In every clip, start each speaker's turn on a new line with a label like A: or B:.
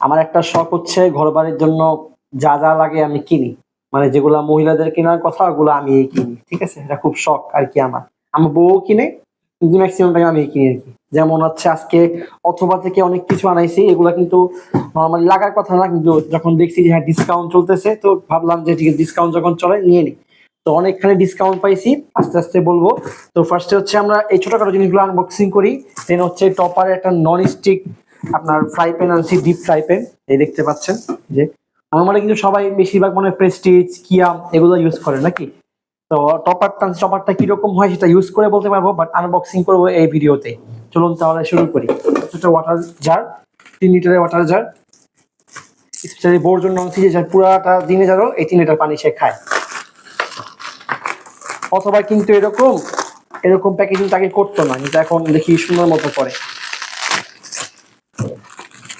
A: আমার একটা শখ হচ্ছে ঘর বাড়ির জন্য যা যা লাগে আমি কিনি। মানে যেগুলা মহিলাদের কেনার কথা, ওগুলো আমি কিনি, ঠিক আছে? এটা খুব শখ আর কি আমার। আমার বউ কিনে, কিন্তু ম্যাক্সিমাম টাকা আমি কিনি আর কি। যেমন হচ্ছে আজকে অথবা থেকে অনেক কিছু আনাইছি, এগুলা কিন্তু নর্মালি লাগার কথা না, কিন্তু যখন দেখছি যে হ্যাঁ ডিসকাউন্ট চলতেছে, তো ভাবলাম যে ঠিক আছে ডিসকাউন্ট যখন চলে, নিয়ে নিই তো অনেকখানি ডিসকাউন্ট পাইছি, আস্তে আস্তে বলব। তো ফার্স্টে হচ্ছে আমরা এই ছোটখাটো জিনিসগুলো আনবক্সিং করি দেন হচ্ছে টপারের একটা নন স্টিক আপনার ফ্রাই প্যান আনছি ডিপ ফ্রাই প্যান এই দেখতে পাচ্ছেন, যে আমার কিন্তু সবাই বেশিরভাগ মনে প্রেস্টিজ কিয়াম এগুলো ইউজ করে নাকি? তো টপার টান টপারটা কীরকম হয় সেটা ইউজ করে বলতে পারব বাট আনবক্সিং করব এই ভিডিওতে। চলুন তাহলে শুরু করি। একটা ওয়াটার জার তিন লিটারের ওয়াটার জার স্পেশালি বোর জন্য আনছি যে পুরাটা দিনে যারও এই তিন লিটার পানি সে খায়। অথবা কিন্তু এরকম এরকম প্যাকেজিং তাকে করতো না, কিন্তু এখন দেখি সুন্দর মতো করে।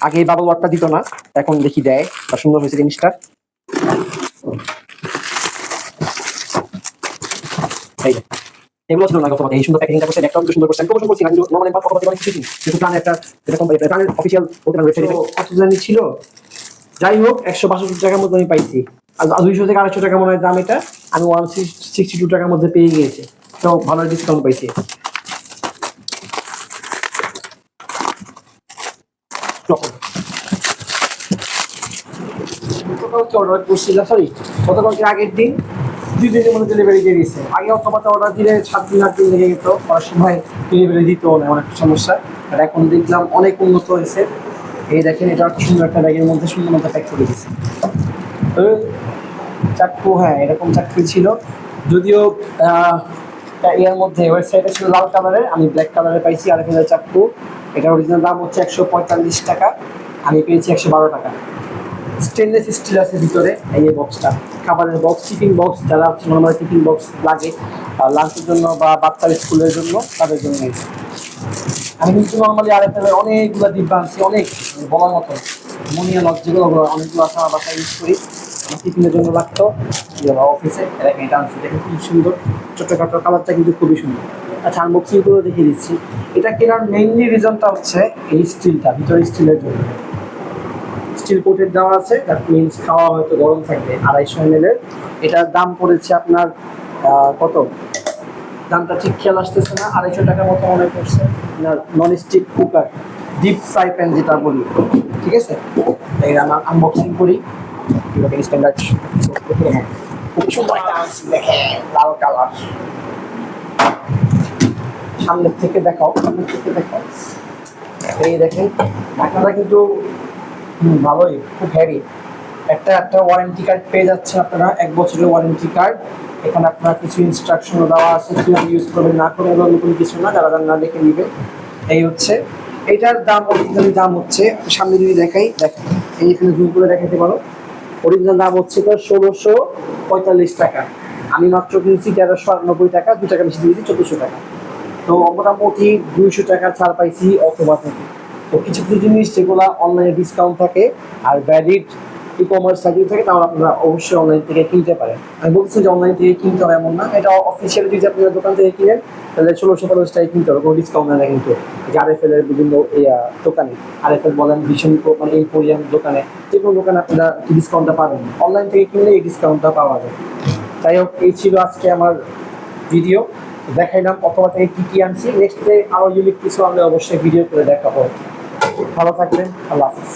A: আগে এই বাবল ওয়াটটা দিত না এখন দেখি দেয় তা সুন্দর হয়েছে জিনিসটা। এই যে। এগুলো ছিল না গত এই সুন্দর প্যাকেজিংটা করছে একটা সুন্দর করছে আমি প্রমোশন করছি কিন্তু নর্মালি কথা বলতে পারি কিছু কিন্তু প্ল্যান একটা যেটা কোম্পানি প্ল্যানের অফিসিয়াল বলতে ওয়েবসাইটে কত জানি ছিল। যাই হোক একশো বাষট্টি টাকার মতো আমি পাইছি। আর দুইশো থেকে আড়াইশো টাকা মনে হয় দাম এটা আমি ওয়ান সিক্সটি টু টাকার মধ্যে পেয়ে গিয়েছি। তো ভালো ডিসকাউন্ট পাইছি। তখন গতকালকে অর্ডার করছিলাম সরি গতকালকে আগের দিন, দুই দিনের মধ্যে ডেলিভারি দিয়ে দিয়েছে। আগে অথবা অর্ডার দিলে সাত দিন, আট দিন লেগে যেত করার সময় ডেলিভারি দিত না একটা সমস্যা। আর এখন দেখলাম অনেক উন্নত হয়েছে। এই দেখেন, এটা সুন্দর একটা ব্যাগের মধ্যে সুন্দর মতো প্যাক করে দিয়েছে। তো চাক্কু হ্যাঁ এরকম চাক্কু ছিল। যদিও এর মধ্যে ওয়েবসাইটে ছিল লাল কালারের আমি ব্ল্যাক কালারে পাইছি আর একটা চাক্কু এটার অরিজিনাল দাম হচ্ছে একশো পঁয়তাল্লিশ টাকা, আমি পেয়েছি একশো বারো টাকা। স্টেনলেস স্টিল আছে ভিতরে, এই বক্সটা খাবারের বক্স টিফিন বক্স যারা হচ্ছে নর্মাল টিফিন বক্স লাগে লাঞ্চের জন্য বা বাচ্চার স্কুলের জন্য, তাদের জন্য। আমি কিন্তু নর্মালি আর একটা অনেকগুলো ডিব্বা অনেক মানে বলার মতো মনিয়া লক যেগুলো অনেকগুলো আছে, আমার ইউজ করি। টিফিনের জন্য লাগতো। অফিসে এটা আনছি, দেখেন খুব সুন্দর। ছোট্টখাটো কালারটা কিন্তু খুবই সুন্দর। আচ্ছা আনবক্সিং করে দেখিয়ে দিচ্ছি। এটা কেনার মেইনলি রিজনটা হচ্ছে এই স্টিলটা ভিতরে স্টিলের জন্য। স্টিল কোটেড দেওয়া আছে দ্যাট মিনস খাওয়া হয়তো গরম থাকবে, আড়াইশো এম এর এটার দাম পড়েছে আপনার কত? দামটা ঠিক খেয়াল আসতেছে না, আড়াইশো টাকার মতো মনে করছে আপনার non stick cooker deep fry pan যেটা বলি। ঠিক আছে? এই আমার আনবক্সিং করি। এটাকে স্ট্যান্ডার্ড খুব সুন্দর একটা একটা ওয়ারেন্টি কার্ড পেয়ে আপনারা, এক বছরের ওয়ারেন্টি কার্ড এখানে আপনার কিছু ইনস্ট্রাকশনও দেওয়া আছে কীভাবে ইউজ করবেন, না করবেন, এগুলো নতুন কিছু না, যারা না দেখে নেবে। এই হচ্ছে এটার দাম অরিজিনালি দাম হচ্ছে, সামনে যদি দেখাই, দেখেন এই এখানে জুম করে দেখাতে পারো। অরিজিনাল দাম হচ্ছে তো ষোলোশো পঁয়তাল্লিশ টাকা। আমি মাত্র কিনছি তেরোশো আটানব্বই টাকা, দু টাকা বেশি দিয়েছি, চোদ্দোশো টাকা। তো মোটামুটি দুইশো টাকা ছাড় পাইছি অথবা থেকে। তো কিছু কিছু জিনিস যেগুলো অনলাইনে ডিসকাউন্ট থাকে আর ভ্যালিড ই কমার্স সাইটে থাকে তাহলে আপনারা অবশ্যই অনলাইন থেকে কিনতে পারেন। আমি বলছি যে অনলাইন থেকে কিনতে হবে এমন না, এটা অফিসিয়াল যদি আপনারা দোকান থেকে কিনেন, তাহলে ষোলোশো পঞ্চাশ টাকায় কিনতে হবে, কোনো ডিসকাউন্ট না কিন্তু। আর এফ এল এর বিভিন্ন দোকানে আর এফ এল বলেন ভীষণ মানে এম্পোরিয়াম দোকানে, যে কোনো দোকানে আপনারা ডিসকাউন্টটা পাবেন। অনলাইন থেকে কিনলে এই ডিসকাউন্টটা পাওয়া যায়। যাই হোক, এই ছিল আজকে আমার ভিডিও দেখাইলাম অথবা থেকে কি কি আনছি নেক্সটে আরও ইউনিক কিছু আনলে অবশ্যই ভিডিও করে দেখাবো। ভালো থাকবেন, আল্লাহ হাফিজ।